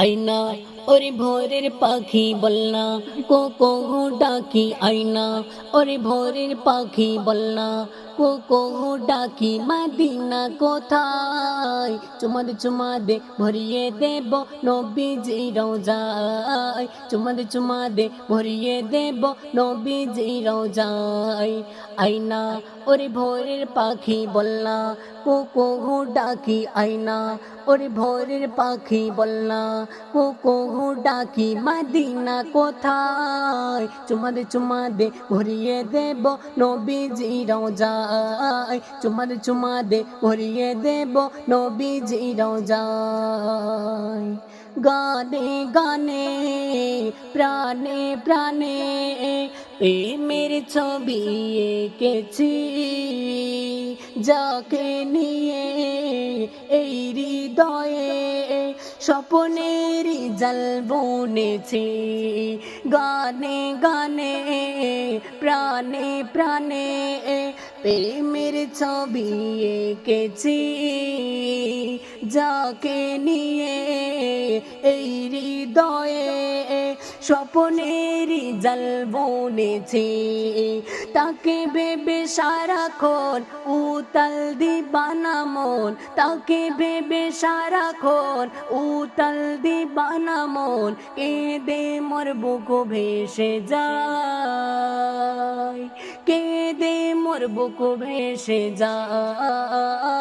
আইনা ওরে ভোরের পাখি বলনা কো কো ডাকি আইনা ওরে ভোরের পাখি বলনা কো ডাকি মাদিনা কোথায়? চুমা দে চুমা দে ভরিয়ে দেব নবীজি রোজায়। চুমা দে চুমা দে ভরিয়ে দেব নবীজি রোজায়। আইনা ওরে ভোরের পাখি বলনা কো কো ডাকি আইনা ওরে ভোরের পাখি বলনা কো কো ডাকি মাদিনা কোথায়? চুমা দে চুমা দে ভরিয়ে দেব নবীজি রোজায়। চুমা দে চুমা দে ভরিয়ে দেব নবীজি রোজায়। গানে গানে, প্রাণে প্রাণে প্রেমের ছবি এঁকেছি। যাকে নিয়ে এই হৃদয়ে স্বপ্নের জল বুনেছি। গানে গানে প্রাণে প্রাণে প্রেমের ছবি এঁকেছি। যাকে নিয়ে এই হৃদয়ে স্বপ্নের জল বনেছি। তাকে ভেবে সারাক্ষণ উতাল দিবানা মন। তাকে ভেবে সারাক্ষণ উতাল দিবানা মন। কেঁদে মোর বুক ভেসে যায়। কেঁদে মোর বুক ভেসে যায়।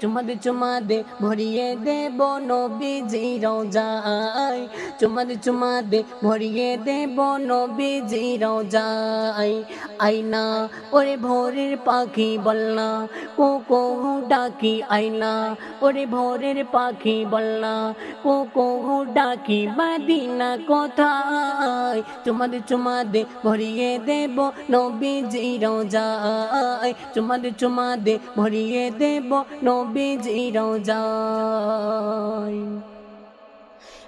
চুমা দে চুমা দে ভরিয়ে দেব নবীজি রোজায়। চুমা দে চুমা দে ভরিয়ে দেব নবীজি রোজায়। আইনা ওরে ভোরের পাখি বলনা কো কো ডাকি আইনা ওরে ভোরের পাখি বলনা কো কো ডাকি মাদিনা কোথায়? চুমা দে চুমা দে ভরিয়ে দেব নবীজি রোজায়। চুমা দে চুমা দে ভরিয়ে দেব নবীজি রোজায়।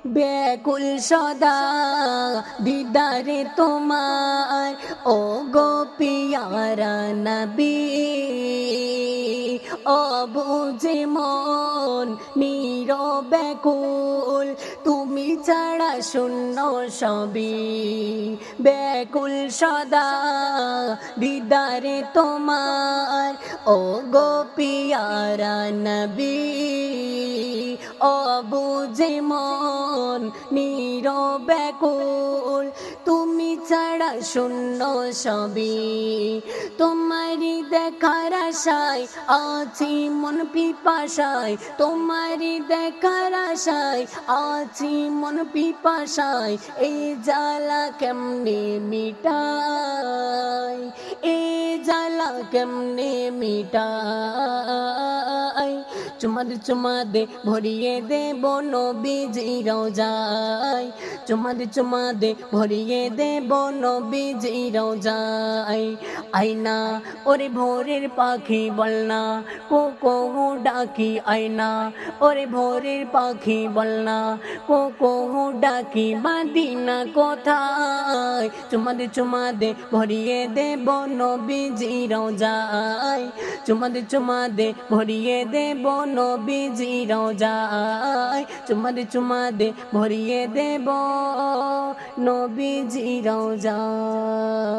ব্যাকুল সদা দিদারে তোমার ও গোপিয়ারা নবী। অবুঝে মন নির ব্যাকুল, তুমি ছাড়া শূন্য সবই ব্যাকুল সদা। দিদারে তোমার ও গো নবী, অবুঝে মন নির ব্যাকুল তুমি ছাড়া শূন্য সবই। তোমারি দেখার আশায় আছি মন পিপাসায়। তোমারি দেখার আশায় আছি মন পিপাসায়। এই জ্বালা কেমনে মিটাই এই জ্বালা কেমনে মিটাই চুমা দে চুমা দে ভরিয়ে দেব নবীজি রোজায়। চুমা দে চুমা দে ভরিয়ে দেব নবীজি রোজায়। আইনা ওরে ভোরের পাখি বলনা কো কো ডাকি আইনা ওরে ভোরের পাখি বলনা কো কো ডাকি মাদিনা কোথায়? চুমা দে চুমা দে ভরিয়ে দেব নবীজি রোজায়। চুমা দে চুমা দে ভরিয়ে দেব নবীজি রোজায় চুমা দে চুমা দে ভরিয়ে দেব নবীজি রোজায়